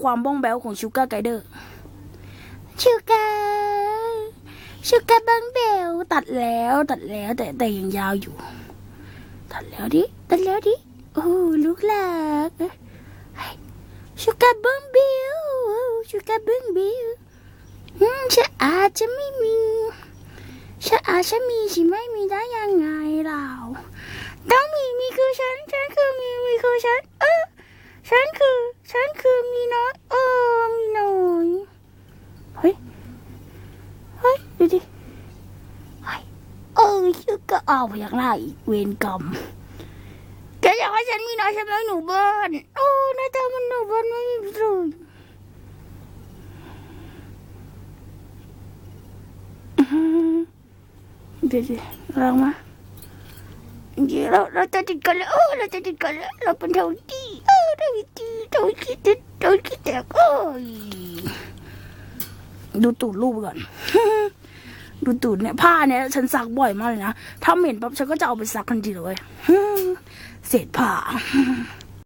ความบ้องแบวของชูการ์ไกเดอร์ชูการ์ชูการ์บ้องแบวตัดแล้วตัดแล้วแต่แต่ยังยาวอยู่ ตัดแล้วดิตัดแล้วดิโอ้ลูกหลักชูการ์บ้องแบวชูการ์บ้องแบวอืมฉันอาจจะไม่มีฉันอาจจะมีฉันไม่มีได้ยังไงเราต้องมีมีคือฉันฉันคือมีมีคือ ฉันคือมีน้อยเออมีน้อยเฮ้ย เฮ้ย ดิเออชื่อก็เอาพยักหน้าอีกเวรกรรมแกอยากให้ฉันมีน้อยใช่ไหมหนูเบิ้ลโอ้หน้าตามันหนูเบิ้ลไม่มีเลยเดี๋ยวดิลองมาเดี๋ยวเราเราจะติดกันแล้วเออเราจะติดกันแล้วเราเป็นเท่าที่เออเท่าที่เท่าที่เท่าที่แตกเอ้ยดูตูดรูปก่อน ดูตูดเนี่ยผ้าเนี่ยฉันซักบ่อยมากเลยนะ ถ้าเหม็นปั๊บฉันก็จะเอาไปซักทันทีเลยเศษผ้า